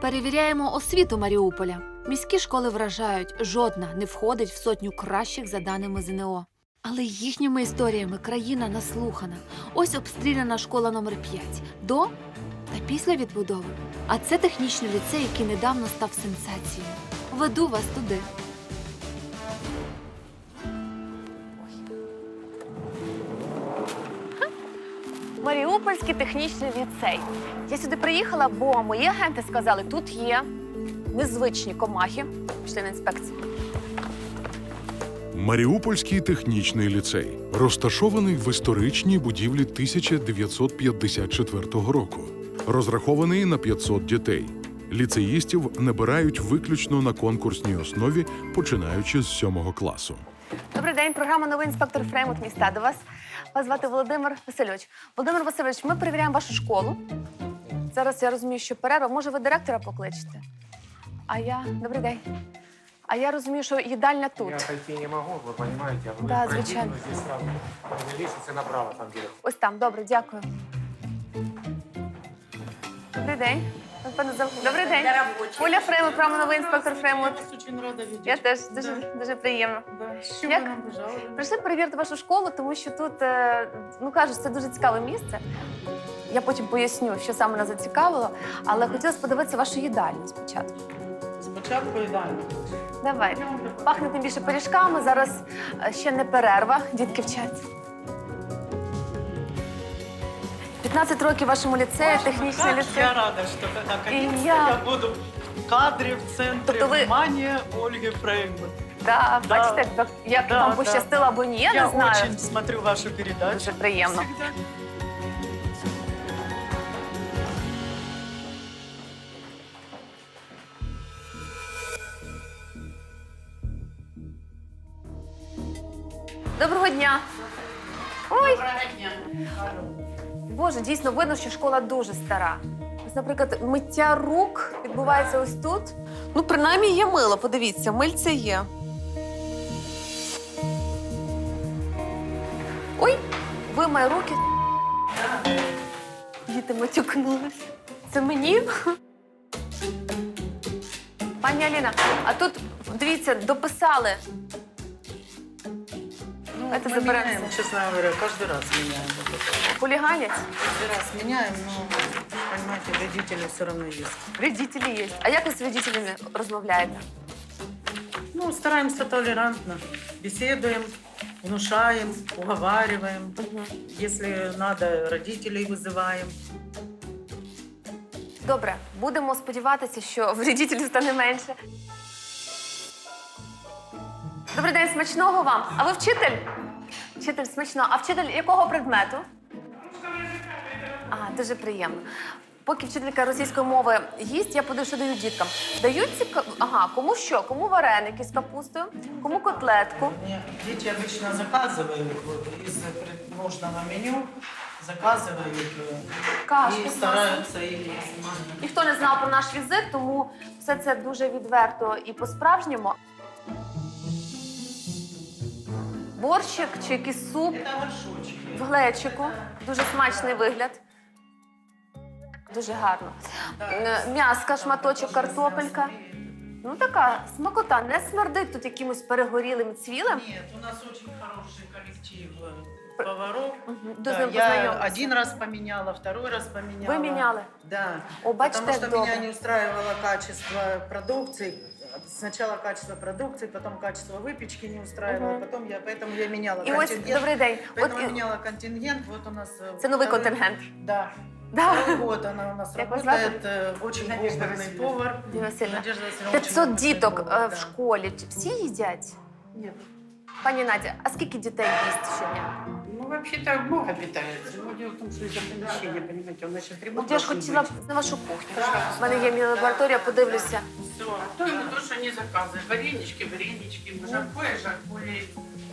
Перевіряємо освіту Маріуполя. Міські школи вражають, жодна не входить в сотню кращих за даними ЗНО. Але їхніми історіями країна наслухана. Ось обстріляна школа номер 5 до та після відбудови. А це технічний ліцей, який недавно став сенсацією. Веду вас туди. Маріупольський технічний ліцей. Я сюди приїхала, бо мої агенти сказали, тут є незвичні комахи. Пішли на інспекцію. Маріупольський технічний ліцей розташований в історичній будівлі 1954 року. Розрахований на 500 дітей. Ліцеїстів набирають виключно на конкурсній основі, починаючи з 7 класу. Добрий день, програма Новий інспектор Фреймут міста. До вас вас звати Володимир Васильович. Володимир Васильович, ми перевіряємо вашу школу. Зараз я розумію, що перерва. Може, ви директора покличете? А я добрий день. А я розумію, що їдальня тут. Я отойти не могу, вы понимаете, а вы Да, пройдите, звичайно. но здесь сразу на лестнице направо там где Ось там, добре, дякую. Добрий день. Добрий день. Оля Фреймут, програма Новий інспектор Фреймут. Я вас очень рада видеть. Я теж дуже, дуже приємно. Як- вы нам пожаловали? Прийшли перевірити вашу школу, тому що тут, е, ну кажуть, це дуже цікаве місце. Я потім поясню, що саме нас зацікавило, але хотілося подивитися вашу їдальню спочатку. Спочатку ідеально. Давай. Пахне тим більше пиріжками. Зараз е, ще не перерва, дітки вчаться. 15 років вашому ліцею, технічний ліцей. Я рада, что наконец-то я. я буду в кадре, в центре Тобто ви- внимания Ольги Фреймут. Да, Да. бачите, як, Да, вам да. або ні, я, не знаю. Я очень смотрю вашу передачу. Дуже приємно. Всегда. Дійсно видно, що школа дуже стара. Ось, наприклад, миття рук відбувається ось тут. Ну, принаймні є мило, подивіться, мильце є. Ой, вимай руки. Діти матюкнулись. Це мені? Пані Аліна, а тут, дивіться, дописали. Ну, Это мы забираем. меняем, честно говоря, каждый раз меняем. вот это. Хуліганять. Каждый раз меняем, но, понимаете, вредители все равно есть. Вредителі є. А як ви з вредителями розмовляєте? Ну, стараемся толерантно. Беседуем, внушаем, уговариваем. Если надо, родителей вызываем. Добре, будемо сподіватися, що вредителів стане менше. Добрий день, смачного вам. А ви вчитель? Вчитель смачного. А вчитель якого предмету? А, дуже приємно. Поки вчителька російської мови їсть, я подивлюсь, що дають діткам. Дають ці... ка- Ага, кому що? Кому вареники з капустою, кому котлетку. Нет, Дети обычно заказывают вот, из пред- нужного меню, заказывают э, Кашки и з стараются их Ніхто не знав про наш візит, тому все це дуже відверто і по-справжньому. Борщик чи якийсь суп в глечику. Дуже смачний вигляд. Дуже гарно. Е, М'яска, шматочок, картопелька. Ну така смакота, не смердить тут якимось перегорілим цвілем. Нет, у нас очень хороший коллектив э, поваров. Да, я один раз поменяла, второй раз поменяла. Ви міняли? Да. О, бачите, Потому что добре. меня не устраивало качество продукции. Сначала качество продукции, потом качество выпечки не устраивало, Мгм. потом я, поэтому я меняла І ось контингент. добрий день. От Поэтому я і- меняла контингент, вот у нас... э, це новий второй- контингент. Да. Да. Второй год она у нас Як вас работает, э, очень Надежда опытный Васильевна. повар. Надія Васильівна, Надежда Васильевна 500 очень опытный діток повар, е, в да. школі. Чи Всі їдять? Нет. Пані Надя, а скільки дітей їсть щодня? Ну, вообще-то много питается. Но дело в том, что из-за помещения, понимаете, у нас сейчас ремонт От я ж должен хотіла быть. на вашу кухню. У мене є міні-лабораторія, подивлюся. Все. А то ему то, что не заказывает. Варенички, варенички, жаркое, жаркое.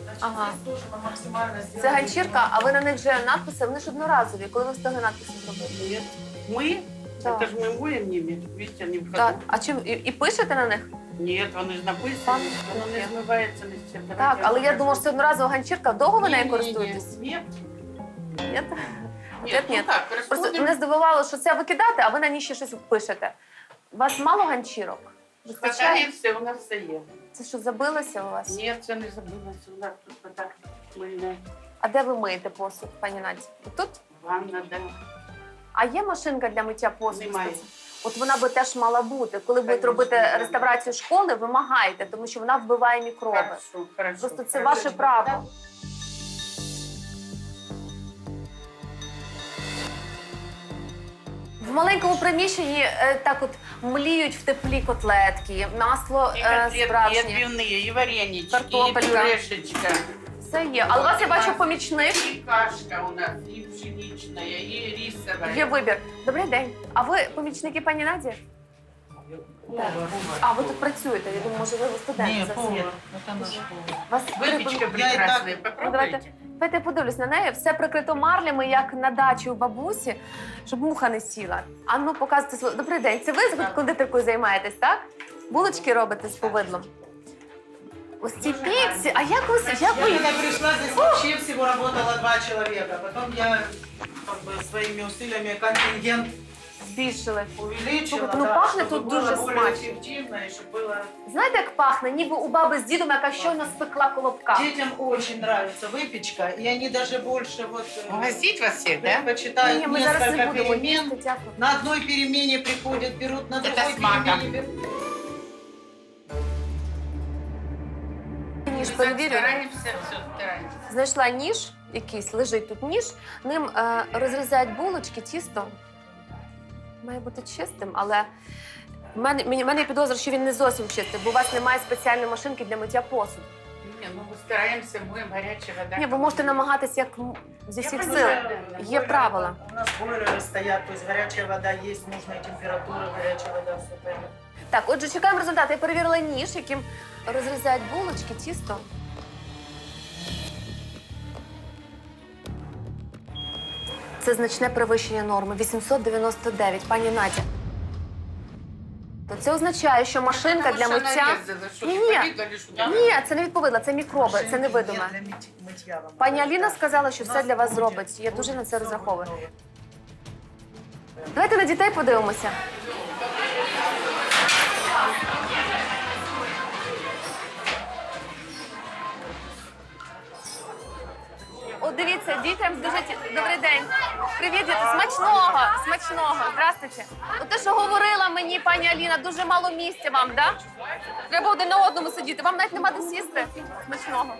Значит, Ага. здесь тоже мы максимально Це сделали. ганчірка, а ви на них вже надписи, вони ж одноразові. Коли ви встигли надписи зробити? Нет. Мы? Да. Это же мы моем ними. Видите, они в ходу. Так. А чим і, і пишете на них? Нет, он же Так. написано. Оно не смывается на все. Так, але я думала, що це одноразова ганчірка. Довго ви нею користуєтесь? Нет. Ні? Нет, Нет, ну нет. так, Просто расходим. мене здивувало, що це викидати, а ви на ній ще щось пишете. У вас мало ганчірок? Хватає Вистачає? все, у нас все є. Це що, забилося у вас? Ні, це не забулося. У нас тут так мильне. А де ви миєте посуд, пані Наді? Тут? Ванна, де. А є машинка для миття посуду? Немає. От вона би теж мала бути. Коли будете Конечно, робити да. реставрацію школи, вимагайте, тому що вона вбиває мікроби. Хорошо, хорошо. Просто це ваше право. В маленькому приміщенні е, так от мліють в теплі котлетки, масло І е, котлетки, і справжнє. і варенички, і Картопелька. пюрешечка. Все є. Але у вас я бачу помічник. І кашка у нас, і пшенична, і рисова. Є вибір. Добрий день. А ви помічники пані Наді? А ви тут працюєте? Я думаю, може ви студенти Не, за повар. Это наш повар. Вас Випічка три- Я і прекрасна, Ну, давайте. попробуйте. Давайте я подивлюсь на неї. Все прикрито марлями, як на дачі у бабусі, щоб муха не сіла. А ну показуйте слово. Добрий день. Це ви з кондитеркою займаєтесь, так? Булочки робите з повидлом. Ось ці піці. А як ви як Я ви когда пришла, здесь вообще всего работало два человека. Потом я как бы, своими усилиями контингент збільшили? увеличила, Слушайте, ну да, пахнет чтобы тут было дуже более смачно. эффективно, и чтобы было... Знаєте, як пахне? Ніби у баби з дідом, яка щойно спекла колобка. Детям очень нравится выпечка, и они даже больше вот э, Угостить вас всіх, да? предпочитают Ні, ми зараз не несколько будемо перемен. їсти, дякую. На одной перемене приходят, берут на Это другой с маком. перемене. берут. Ніж Ми перевірю. Стараємося, все, стараємося. Знайшла ніж, якийсь лежить тут ніж. Ним е, розрізають булочки, тісто. Має бути чистим, але в мене, мені, мене є підозра, що він не зовсім чистий, бо у вас немає спеціальної машинки для миття посуду. Ні, ну ми стараємося, моємо гаряча вода. Ні, ви можете намагатися як м- зі Я всіх понимаю, сил. да, Є Бойлеры- правила. У нас бойлеры стоят, то есть горячая вода есть, нужная температура, горячая вода, все. Так, отже, чекаємо результати. Я перевірила ніж, яким розрізають булочки, тісто. Це значне перевищення норми 899, пані Надя. То це означає, що машинка для миття. Ні, ні. Ні, це не відповідла, це мікроби, це невидиме. Миття вам. Пані Аліна сказала, що все для вас зробить. Я дуже на це розраховую. Давайте на дітей подивимося. От дивіться, дітям дуже добрий день. Привіт, діти. Смачного, смачного. Здравствуйте. Те, що говорила мені пані Аліна, дуже мало місця вам, да? Треба один на одному сидіти. Вам навіть нема де сісти. Смачного.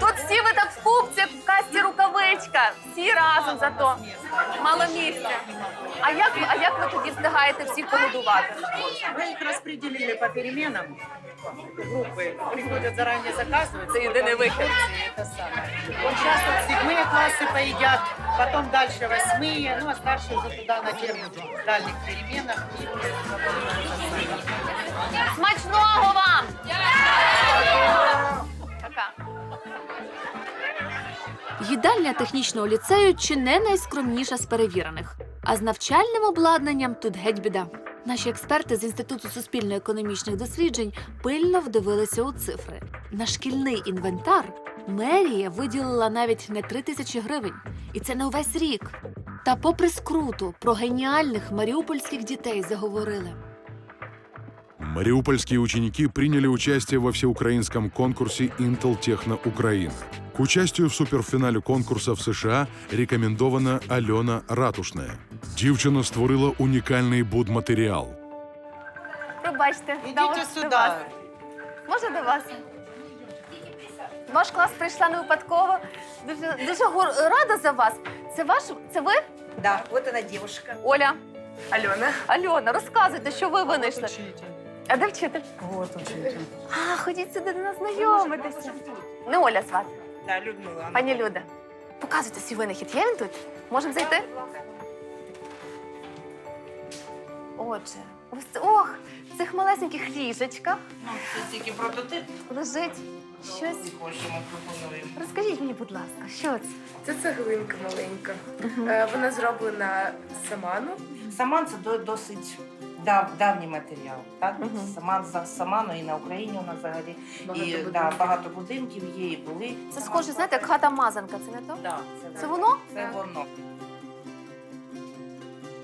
Тут всі ви так в купці, в касті рукавичка. Всі разом зато. Мало місця. А як, а як ви тоді встигаєте всіх погодувати? Мы их распределили по переменам Группы приходят заранее заказывать. Это единый выход. Это самое. Вот сейчас вот седьмые классы поедят, потом дальше восьмые, ну а старшие уже туда на тех дальних переменах. И Смачного вам! Їдальня технічного ліцею чи не найскромніша з перевірених. А з навчальним обладнанням тут геть біда. Наші експерти з Інституту суспільно-економічних досліджень пильно вдивилися у цифри. На шкільний інвентар мерія виділила навіть не три тисячі гривень, і це не увесь рік. Та, попри скруту, про геніальних маріупольських дітей заговорили. Мариупольские ученики приняли участие во всеукраинском конкурсе Intel Техно Украина. К участию в суперфинале конкурса в США рекомендована Альона Ратушная. Дівчина створила унікальний будматеріал. Пробачте, Идите сюда. Можна до вас? Ваш клас прийшла не випадково. Дуже, дуже гор- рада за вас. Це ваш, це ви? Да, вот она девушка. Оля. Алена. Альона, розказуйте, що ви винайшли. А де вчитель? Вот учитель. А, ходіть сюди до нас знайомитися. Не Оля звати, Да, Людмила. пані Люда. Показуйте свій винахід. Є він тут? Можемо зайти? Отже, ось ох, в цих малесеньких ліжечках Ну, це тільки прототип. лежить щось. Хочемо, пропонуємо. Розкажіть мені, будь ласка, що це? Це цеглинка маленька. Е, Вона зроблена з саману. Саман це до- досить дав, давній матеріал. Так? Угу. Сама, за саману і на Україні у нас взагалі. Багато і будинків. да, багато будинків є і були. Це схоже, знаєте, як хата мазанка, це не то? Да, Це воно? Це воно.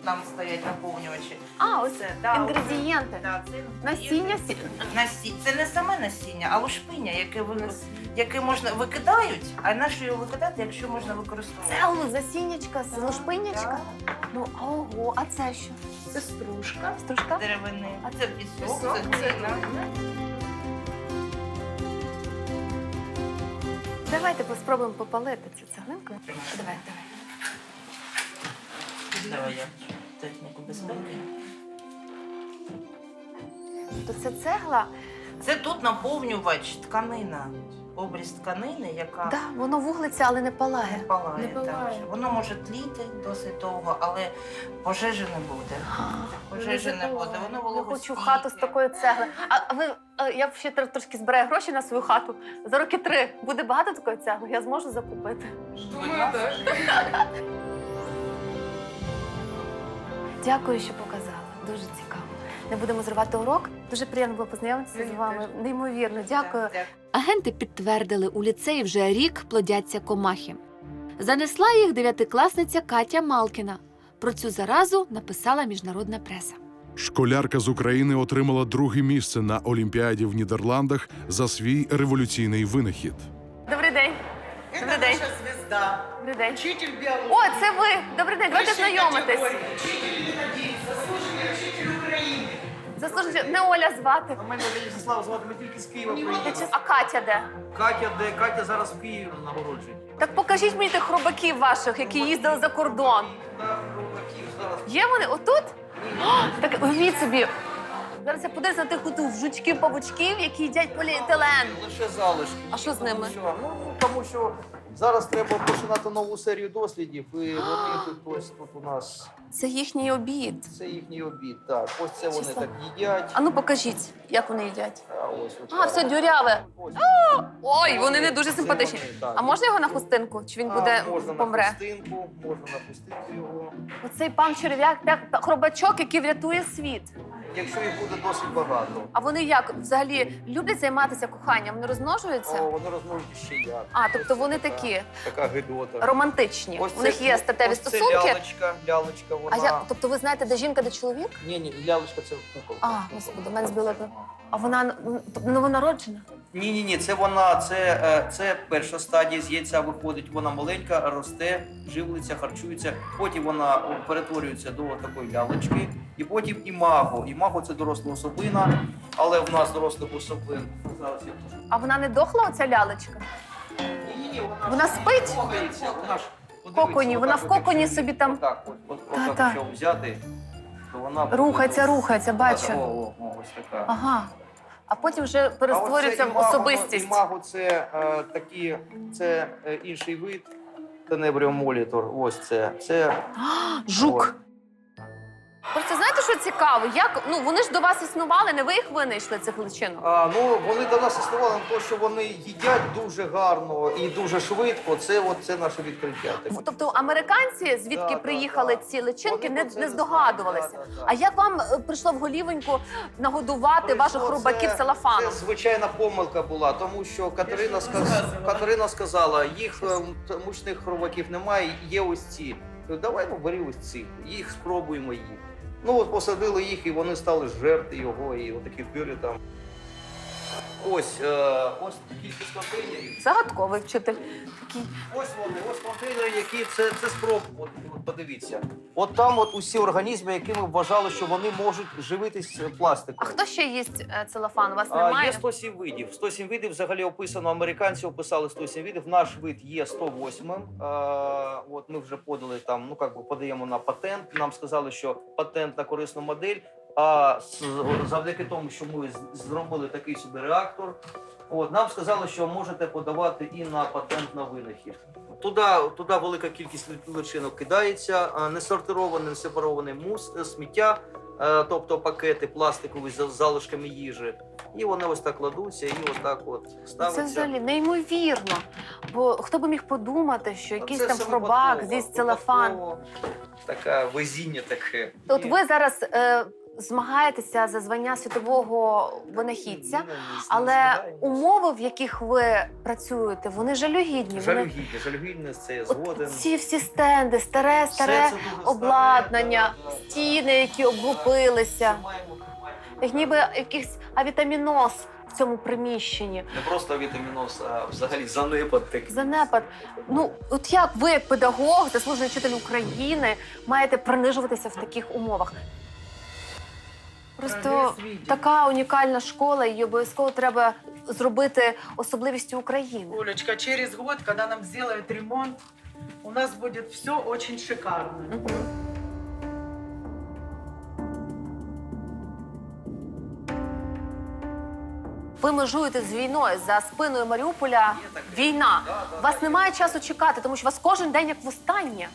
Там стоять наповнювачі. А, ось Це, да, інгредієнти. Да, це Насіння сі- Насі... Це не саме насіння, а лушпиня, яке, ви... яке можна викидають, а на що його викидати, якщо можна використовувати? Цеглу, засіннячка, лушпинячка. Ну, ого, а це що? Це стружка. Стружка? Деревини. А це пісок, Пісок, це це глина. Давайте спробуємо попалити цю цеглинку. Давай, давай. Давай я техніку безпеки. То це цегла, Це тут наповнювач, тканина. Обріз тканини, яка да, воно вуглиться, але не не палає. палає. Не палає. Так. Воно може тліти досить довго, але пожежі не буде. Пожежі не буде. Воно Я вологостійке. хочу хату з такої цегли. А а ви а я ще тр- трошки збираю гроші на свою хату. За роки три буде багато такої цегли. Я зможу закупити. Думаю, так. Дякую, що показали. Дуже цікаво. Не будемо зривати урок. Дуже приємно було познайомитися Мені з вами. теж. Неймовірно, дякую. Так, дякую. Агенти підтвердили, у ліцеї вже рік плодяться комахи. Занесла їх дев'ятикласниця Катя Малкіна. Про цю заразу написала міжнародна преса. Школярка з України отримала друге місце на Олімпіаді в Нідерландах за свій революційний винахід. Добрий день. Добрий день. наша звезда. Добрий день. Учитель биологии. О, це ви! Добрий день, давайте знайомитись. України. Не Оля звати. Мене В'ячеслав звати, ми тільки з Києва приїхали. А Катя де? Катя, де Катя зараз в Києві нагороджує. Так покажіть мені тих хробаків ваших, які їздили за кордон. Так, зараз. Є вони отут? О, так уявіть собі. Зараз я подивлюся на тих оту жучків павучків, які їдять поліетилен. Лише залишки. А що з Тому ними? що- Ну, тому що зараз треба починати нову серію дослідів, і вони тут ось тут у нас. Це їхній обід. Це їхній обід. Так, ось це вони так їдять. А ну покажіть, як вони їдять. А, ось, от А, так. все дюряве. Ось. Ой, вони не дуже Це симпатичні. вони, так. А можна його на хустинку? Чи він А, буде можна помре? на пустинку, можна напустити його. Оцей пан черв'як, п'як- хробачок, який врятує світ. Якщо їх буде досить багато, А вони як взагалі люблять займатися коханням? Вони розмножуються? о, вони розмовляють ще як. А, тобто вони така- такі Така гидота. романтичні. Ось У них є статеві ось це стосунки. лялечка, лялечка, вона... А я, тобто ви знаєте, де жінка, де чоловік? Ні, ні, лялечка це куколка. А, господи, мене збило. А вона новонароджена? Ні, ні, ні, це вона, це, е, це перша стадія з яйця виходить. Вона маленька, росте, живлиться, харчується. Потім вона перетворюється до такої лялечки, і потім імаго. Імаго це доросла особина, але в нас дорослих особин. Зараз я покажу. А вона не дохла, оця лялечка? Ні, ні, вона, Вона ж спить? рухається, Вона ж подивіться, Коконі, вона в коконі якщо собі там- Отак, от, от, от, Та-та. якщо взяти, то вона Рухається, буде- рухається, бачу. о, о, ось така. Ага. А потім вже перестворюється в особистість. Імаго це е, такі, це е, інший вид. Тенебріум молітор. Ось це. Це А, Жук. Просто знаєте, що цікаво? Як ну вони ж до вас існували, не ви їх винайшли цих личинок? а, ну вони до нас існували, тому що вони їдять дуже гарно і дуже швидко. Це от це наше відкриття. таке. Тобто американці, звідки Да, да, приїхали да. ці личинки, Вони не, про це не не здогадувалися. да, да, да. А як вам е, прийшло в голівоньку нагодувати ваших Прийшло хрубаків це- целофаном? Це звичайна помилка була, тому що Катерина, сказ... Катерина сказала, їх е, м- мучних хробаків немає, є ось ці. Давай ну, бери ось цих, їх спробуємо їх. Ну от посадили їх, і вони стали жерти його, і отакі дири там. Ось, е, ось кількість контейнерів. Загадковий вчитель. Такий. Ось вони, ось контейнери, які це, це спроб. От, от подивіться. От там от усі організми, які ми вважали, що вони можуть живитись А хто ще їсть е, целофан? У вас А, немає? Є 107 видів. 107 видів взагалі описано. Американці описали 107 видів. Наш вид є 108. А, от ми вже подали там, ну як би подаємо на патент. Нам сказали, що патент на корисну модель. А завдяки тому, що ми зробили такий собі реактор. От нам сказали, що можете подавати і на патент на винахід. Туди, туди велика кількість личинок кидається, несортирований, несепарований мус, е, сміття, е, тобто пакети пластикові з залишками їжі. І вони ось так кладуться, і ось так от Це ставиться. взагалі неймовірно. Бо хто би міг подумати, що А якийсь це там хробак з'їсть целофан. Таке везіння таке. От ви зараз е, змагаєтеся за звання світового винахідця, але умови, в яких ви працюєте, вони жалюгідні. Вони жалюгідне, це я згоден. ці всі стенди, старе, Все старе це дуже обладнання, стіни, які облупилися, Маємо, маємо. як ніби якийсь авітаміноз в цьому приміщенні. Не просто вітаміноз, а взагалі занепад такий. Занепад. Ну, от як ви, як педагог, заслужений вчитель України, маєте принижуватися в таких умовах? Просто така унікальна школа, і обов'язково треба зробити особливістю України. Олечка, через год, когда нам сделают ремонт, у нас будет все очень шикарно. Мгм. Ви межуєте з війною за спиною Маріуполя. Війна. У вас немає часу чекати, тому що вас кожен день як востаннє.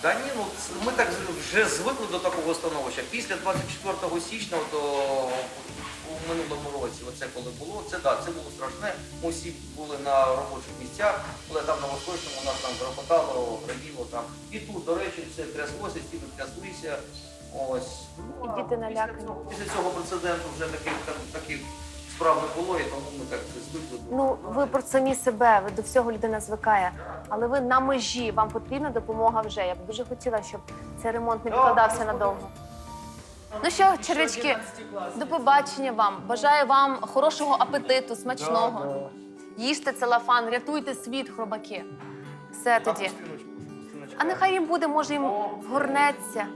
Та ні, ну ми так вже звикли до такого становища. Після 24 січня, то у минулому році, оце коли було, це да, це було страшне. Ми всі були на робочих місцях, але там на восточному нас там грохотало, граділо там. І тут, до речі, все тряслося, стіни тряслися. Ось. Ну, І діти після налякані. цього- Після цього прецеденту вже таких таких справ не було, і тому ми так до- Ну, ви про самі себе, ви до всього людина звикає. Але ви на межі, вам потрібна допомога вже. Я б дуже хотіла, щоб цей ремонт не відкладався надовго. Ну що, червячки, До побачення вам. Бажаю вам хорошого апетиту, смачного. Їжте целофан, рятуйте світ, хробаки. Все тоді. А нехай їм буде, може, їм вгорнеться.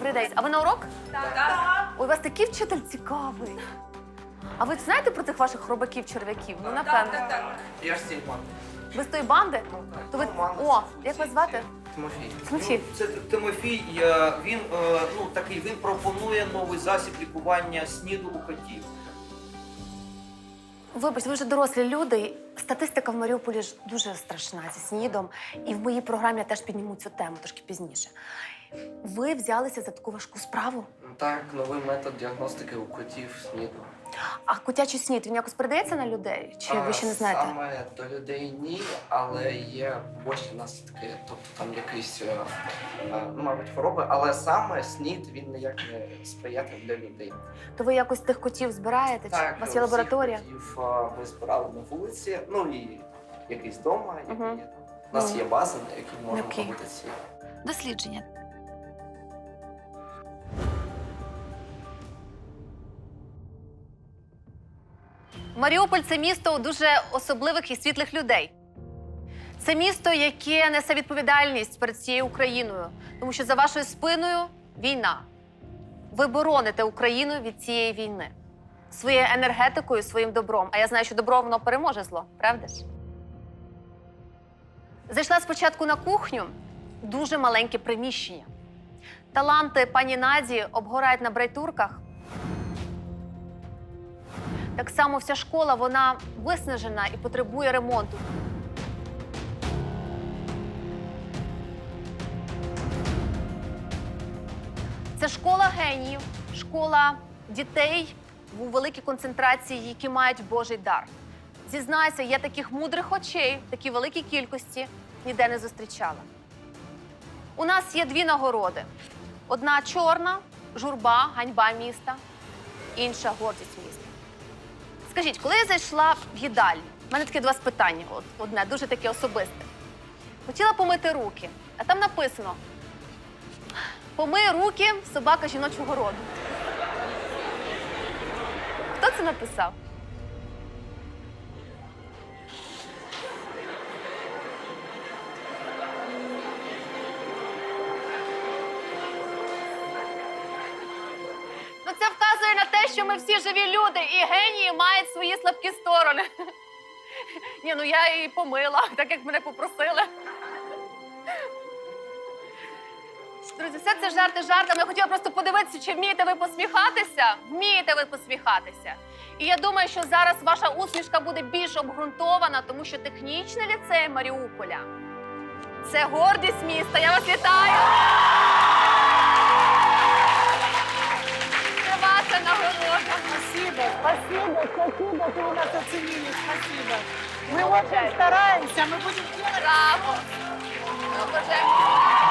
Добрий день. А ви на урок? Так. Ой, у вас такий вчитель цікавий. А ви знаєте про цих ваших хробаків, черв'яків? Ну, напевно. Так, так. Я ж цієї банди. Ви з тої банди? То ви... О, як вас звати? Тимофій. Тимофій. Ну, Це Тимофій. е, Він е, ну такий. Він пропонує новий засіб лікування сніду у котів. Вибачте, ви вже дорослі люди. Статистика в Маріуполі ж дуже страшна зі снідом. І в моїй програмі я теж підніму цю тему трошки пізніше. Ви взялися за таку важку справу. Так, новий метод діагностики у котів СНІДу. А котячий снід він якось передається на людей? Чи ви ще не знаєте? Саме до людей ні, але є побочні наслідки, тобто там якісь, е, е, ну, мабуть, хвороби, але саме СНІД він ніяк не сприятливий для людей. То ви якось тих котів збираєте? Чи у вас є всіх лабораторія? котів е, ми збирали на вулиці, ну і якийсь вдома, які Мгм. є. У нас Ну. є бази, на які можемо Окей. робити ці. Дослідження. Маріуполь це місто дуже особливих і світлих людей. Це місто, яке несе відповідальність перед цією Україною, тому що за вашою спиною війна. Ви бороните Україну від цієї війни своєю енергетикою, своїм добром. А я знаю, що добро воно переможе зло, правда ж? Зайшла спочатку на кухню, дуже маленьке приміщення. Таланти пані Наді обгорають на брайтурках. Так само вся школа вона виснажена і потребує ремонту. Це школа геніїв, школа дітей у великій концентрації, які мають Божий дар. Зізнайся, я таких мудрих очей, в такій великій кількості ніде не зустрічала. У нас є дві нагороди: одна чорна журба, ганьба міста, інша гордість. Скажіть, коли я зайшла в їдальню, в мене таке до вас питання, от, одне, дуже таке особисте. Хотіла помити руки, а там написано: помий руки собака жіночого роду. Хто це написав? Ми всі живі люди, і генії мають свої слабкі сторони. Ні, ну я її помила, так як мене попросили. Друзі, все це жарти жартами. Я хотіла просто подивитися, чи вмієте ви посміхатися. Вмієте ви посміхатися. І я думаю, що зараз ваша усмішка буде більш обґрунтована, тому що технічний ліцей Маріуполя це гордість міста. Я вас вітаю! Спасибо, спасибо, спасибо, ты у нас оценили, спасибо. Мы очень стараемся, мы будем делать Браво! Ми бажаємо